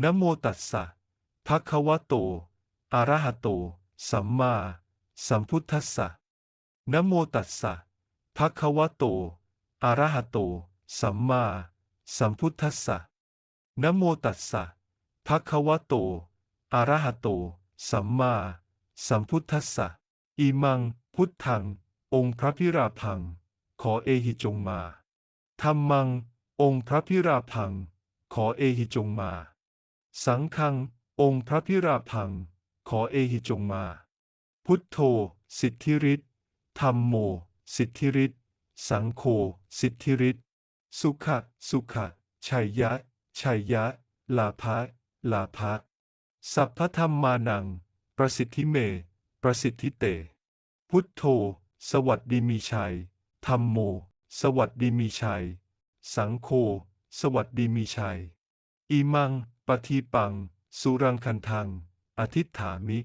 นโมตัสสะภะคะวะโต อะระหะโต สัมมาสัมพุทธัสสะนโมตัสสะภะคะวะโต อะระหะโต สัมมาสัมพุทธัสสะนโมตัสสะภะคะวะโต อะระหะโต สัมมาสัมพุทธัสสะอิมัง พุทธัง องค์พระพิราพัง ขอเอหิจงมาธรรมัง องค์พระพิราพัง ขอเอหิจงมา สังฆัง องค์พระพิราพัง ขอเอหิจงมา พุทโธ สิทธิฤทธิ์ธรรมโม สิทธิฤทธิ์สังโฆสิทธิฤทธิ์สุขะ สุขะ ชัยยะ ชัยยะ ลาภะลาภะสัพพธรรมมานัง ประสิทธิเม ประสิทธิเต พุทโธ สวัสดีมีชัย ธรรมโม สวัสดีมีชัย สังโฆ สวัสดีมีชัย อิมังปฏิปัง สุรังคันทัง อธิษฐามิ